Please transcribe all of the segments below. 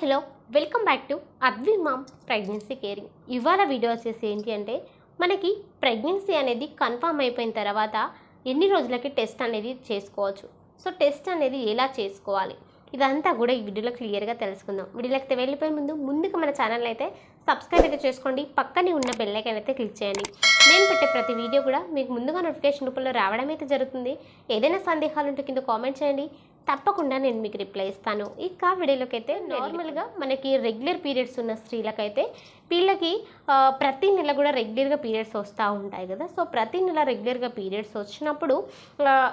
Hello welcome back to Advi mom pregnancy caring. ఇవాళ video వచ్చేసి ఏంటి అంటే మనకి ప్రెగ్నెన్సీ అనేది కన్ఫామ్ అయిపోయిన తర్వాత ఎన్ని రోజులకి టెస్ట్ అనేది చేసుకోవచ్చు. సో టెస్ట్ అనేది ఎలా చేసుకోవాలి? ఇదంతా కూడా ఈ వీడియోలో క్లియర్గా తెలుసుకుందాం. వీడియోలకి వెళ్ళిపోయే ముందు ముందుగా మన ఛానల్ అయితే సబ్స్క్రైబ్ అయితే చేసుకోండి. పక్కనే ఉన్న బెల్లైకన్ అయితే క్లిక్ చేయండి. నేను పెట్టే ప్రతి వీడియో కూడా మీకు ముందుగా నోటిఫికేషన్ రూపంలో రావడం అయితే జరుగుతుంది. ఏదైనా సందేహాలు ఉంటే కింద కామెంట్ చేయండి. తప్పకుండా నేను మీకు రిప్లై ఇస్తాను. ఇక వీడియోలోకి అయితే నార్మల్గా మనకి రెగ్యులర్ పీరియడ్స్ ఉన్న స్త్రీలకైతే వీళ్ళకి ప్రతి నెల కూడా రెగ్యులర్గా పీరియడ్స్ వస్తూ ఉంటాయి కదా. సో ప్రతి నెల రెగ్యులర్గా పీరియడ్స్ వచ్చినప్పుడు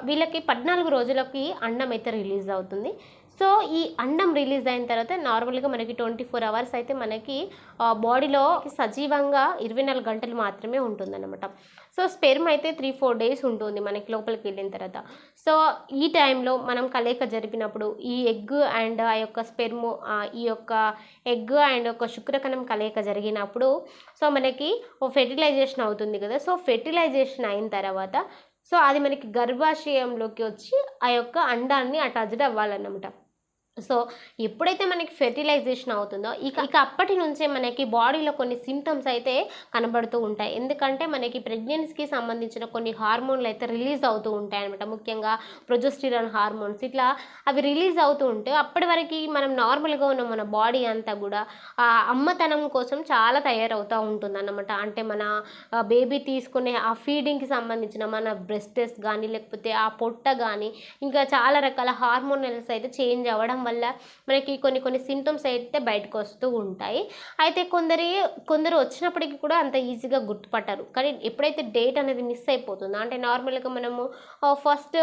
వీళ్ళకి పద్నాలుగు రోజులకి అండం అయితే రిలీజ్ అవుతుంది. సో ఈ అండం రిలీజ్ అయిన తర్వాత నార్మల్గా మనకి ట్వంటీ ఫోర్ అవర్స్ అయితే మనకి బాడీలో సజీవంగా ఇరవై నాలుగు గంటలు మాత్రమే ఉంటుందన్నమాట. సో స్పెర్మ్ అయితే త్రీ ఫోర్ డేస్ ఉంటుంది మనకి లోపలికి వెళ్ళిన తర్వాత. సో ఈ టైంలో మనం కలయిక జరిపినప్పుడు ఈ ఎగ్ అండ్ ఆ యొక్క స్పెర్మ్ ఈ యొక్క ఎగ్ అండ్ ఒక శుక్రకణం కలయిక జరిగినప్పుడు సో మనకి ఓ ఫెర్టిలైజేషన్ అవుతుంది కదా. సో ఫెర్టిలైజేషన్ అయిన తర్వాత సో అది మనకి గర్భాశయంలోకి వచ్చి ఆ యొక్క అండాన్ని అటాచ్డ్ అవ్వాలన్నమాట. సో ఎప్పుడైతే మనకి ఫెర్టిలైజేషన్ అవుతుందో ఇక ఇక అప్పటి నుంచే మనకి బాడీలో కొన్ని సిమ్టమ్స్ అయితే కనబడుతూ ఉంటాయి. ఎందుకంటే మనకి ప్రెగ్నెన్సీకి సంబంధించిన కొన్ని హార్మోన్లు అయితే రిలీజ్ అవుతూ ఉంటాయి అనమాట ముఖ్యంగా ప్రొజెస్టిరాన్ హార్మోన్స్ ఇట్లా అవి రిలీజ్ అవుతూ ఉంటే అప్పటి వరకు మనం నార్మల్గా ఉన్న మన బాడీ అంతా కూడా ఆ అమ్మతనం కోసం చాలా తయారవుతూ ఉంటుంది అన్నమాట అంటే మన బేబీ తీసుకునే ఆ ఫీడింగ్కి సంబంధించిన మన బ్రెస్టెస్ కానీ లేకపోతే ఆ పొట్ట కానీ ఇంకా చాలా రకాల హార్మోనల్స్ అయితే చేంజ్ అవ్వడం వల్ల మనకి కొన్ని కొన్ని సిమ్టమ్స్ అయితే బయటకు వస్తూ ఉంటాయి. అయితే కొందరి కొందరు వచ్చినప్పటికీ కూడా అంత ఈజీగా గుర్తుపట్టరు. కానీ ఎప్పుడైతే డేట్ అనేది మిస్ అయిపోతుందో అంటే నార్మల్గా మనము ఫస్ట్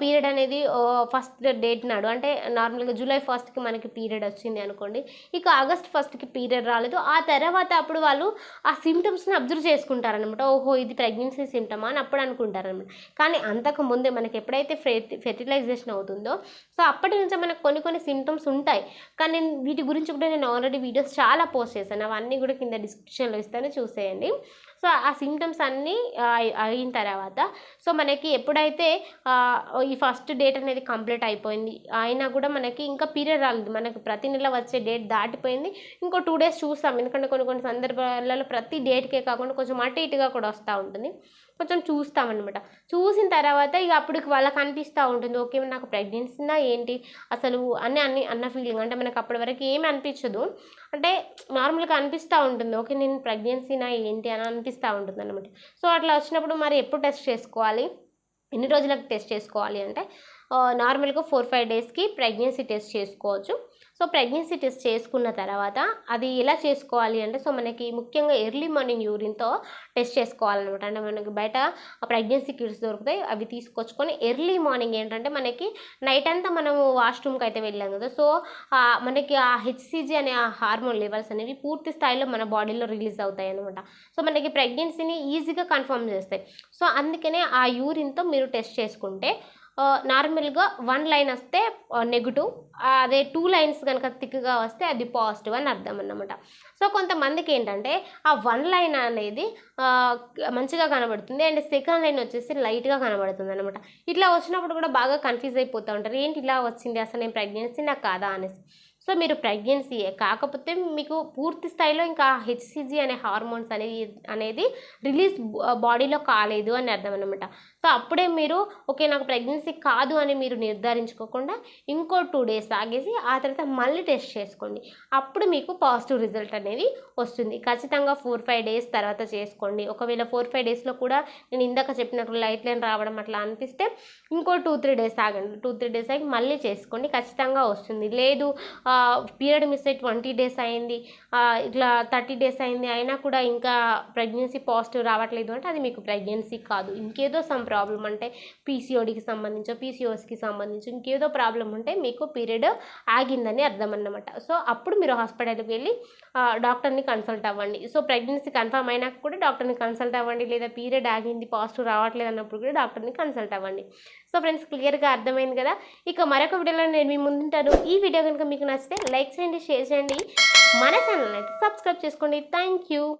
పీరియడ్ అనేది ఫస్ట్ డేట్ నాడు అంటే నార్మల్గా జూలై ఫస్ట్కి మనకి పీరియడ్ వచ్చింది అనుకోండి ఇక ఆగస్ట్ ఫస్ట్కి పీరియడ్ రాలేదు. ఆ తర్వాత అప్పుడు వాళ్ళు ఆ సిమ్టమ్స్ని అబ్జర్వ్ చేసుకుంటారనమాట ఓహో ఇది ప్రెగ్నెన్సీ సిమ్టమా అని అప్పుడు అనుకుంటారనమాట కానీ అంతకు ముందే మనకి ఎప్పుడైతే ఫెర్టిలైజేషన్ అవుతుందో సో అప్పటి నుంచే మనకు కొన్ని కొన్ని సిమ్టమ్స్ ఉంటాయి. కానీ నేను వీటి గురించి కూడా నేను ఆల్రెడీ వీడియోస్ చాలా పోస్ట్ చేశాను. అవన్నీ కూడా కింద డిస్క్రిప్షన్లో ఇస్తాను. చూసేయండి. సో ఆ సిమ్టమ్స్ అన్నీ అయిన తర్వాత సో మనకి ఎప్పుడైతే ఈ ఫస్ట్ డేట్ అనేది కంప్లీట్ అయిపోయింది అయినా కూడా మనకి ఇంకా పీరియడ్ రాలేదు. మనకి ప్రతి నెల వచ్చే డేట్ దాటిపోయింది. ఇంకో టూ డేస్ చూస్తాం. ఎందుకంటే కొన్ని కొన్ని సందర్భాలలో ప్రతి డేట్కే కాకుండా కొంచెం అటు ఇటుగా కూడా వస్తూ ఉంటుంది. కొంచెం చూస్తామన్నమాట. చూసిన తర్వాత ఇక అప్పటికి వాళ్ళకి అనిపిస్తూ ఉంటుంది ఓకే నాకు ప్రెగ్నెన్సీనా ఏంటి? అసలు అన్నీ అన్ని అన్న ఫీలింగ్ అంటే మనకు అప్పటి వరకు ఏమి అనిపించదు. అంటే నార్మల్గా అనిపిస్తూ ఉంటుంది ఓకే నేను ప్రెగ్నెన్సీనా ఏంటి? అని అనిపిస్తూ ఉంటుంది అనమాట సో అట్లా వచ్చినప్పుడు మరి ఎప్పుడు టెస్ట్ చేసుకోవాలి? ఎన్ని రోజులకు టెస్ట్ చేసుకోవాలి అంటే నార్మల్గా ఫోర్ ఫైవ్ డేస్కి ప్రెగ్నెన్సీ టెస్ట్ చేసుకోవచ్చు. సో ప్రెగ్నెన్సీ టెస్ట్ చేసుకున్న తర్వాత అది ఎలా చేసుకోవాలి అంటే సో మనకి ముఖ్యంగా ఎర్లీ మార్నింగ్ యూరిన్తో టెస్ట్ చేసుకోవాలన్నమాట. అంటే మనకి బయట ప్రెగ్నెన్సీ కిట్స్ దొరుకుతాయి అవి తీసుకొచ్చుకొని ఎర్లీ మార్నింగ్ ఏంటంటే మనకి నైట్ అంతా మనము వాష్రూమ్కి అయితే వెళ్ళాం కదా. సో మనకి ఆ హెచ్సిజీ అనే ఆ హార్మోన్ లెవెల్స్ అనేవి పూర్తి స్థాయిలో మన బాడీలో రిలీజ్ అవుతాయి అనమాట సో మనకి ప్రెగ్నెన్సీని ఈజీగా కన్ఫర్మ్ చేస్తాయి. సో అందుకనే ఆ యూరిన్తో మీరు టెస్ట్ చేసుకుంటే నార్మల్గా వన్ లైన్ వస్తే నెగిటివ్. అదే టూ లైన్స్ కనుక థిక్గా వస్తే అది పాజిటివ్ అని అర్థం అన్నమాట. సో కొంతమందికి ఏంటంటే ఆ వన్ లైన్ అనేది మంచిగా కనబడుతుంది. అండ్ సెకండ్ లైన్ వచ్చేసి లైట్గా కనబడుతుంది అనమాట ఇట్లా వచ్చినప్పుడు కూడా బాగా కన్ఫ్యూజ్ అయిపోతూ ఉంటారు. ఏంటి ఇలా వచ్చింది? అసలు నేను ప్రెగ్నెన్సీ నాకు కాదా? అనేసి. సో మీరు ప్రెగ్నెన్సీయే కాకపోతే మీకు పూర్తి స్థాయిలో ఇంకా హెచ్సిజీ అనే హార్మోన్స్ అనేది అనేది రిలీజ్ బాడీలో కాలేదు అని అర్థం అనమాట సో అప్పుడే మీరు ఓకే నాకు ప్రెగ్నెన్సీ కాదు అని మీరు నిర్ధారించుకోకుండా ఇంకో టూ డేస్ ఆగేసి ఆ తర్వాత మళ్ళీ టెస్ట్ చేసుకోండి. అప్పుడు మీకు పాజిటివ్ రిజల్ట్ అనేది వస్తుంది. ఖచ్చితంగా ఫోర్ ఫైవ్ డేస్ తర్వాత చేసుకోండి. ఒకవేళ ఫోర్ ఫైవ్ డేస్లో కూడా నేను ఇందాక చెప్పినట్లు లైట్ లైన్ రావడం అట్లా అనిపిస్తే ఇంకో టూ త్రీ డేస్ ఆగండి టూ త్రీ డేస్ ఆగి మళ్ళీ చేసుకోండి. ఖచ్చితంగా వస్తుంది. లేదు పీరియడ్ మిస్ అయ్యి ట్వంటీ డేస్ అయింది. ఇట్లా థర్టీ డేస్ అయింది. అయినా కూడా ఇంకా ప్రెగ్నెన్సీ పాజిటివ్ రావట్లేదు అంటే అది మీకు ప్రెగ్నెన్సీ కాదు. ఇంకేదో సమ్ ప్రాబ్లం అంటే పీసీఓడికి సంబంధించి పీసీఓస్కి సంబంధించి ఇంకేదో ప్రాబ్లం ఉంటే మీకు పీరియడ్ ఆగిందని అర్థం అన్నమాట సో అప్పుడు మీరు హాస్పిటల్కి వెళ్ళి డాక్టర్ని కన్సల్ట్ అవ్వండి. సో ప్రెగ్నెన్సీ కన్ఫర్మ్ అయినాక కూడా డాక్టర్ని కన్సల్ట్ అవ్వండి. లేదా పీరియడ్ ఆగింది పాజిటివ్ రావట్లేదు అన్నప్పుడు కూడా డాక్టర్ని కన్సల్ట్ అవ్వండి. సో ఫ్రెండ్స్ క్లియర్గా అర్థమైంది కదా? ఇక మరొక వీడియోలో నేను మీ ముందుంటాను ఈ వీడియో కనుక మీకు నచ్చితే లైక్ చేయండి షేర్ చేయండి. మన ఛానల్ అయితే సబ్స్క్రైబ్ చేసుకోండి. Thank you.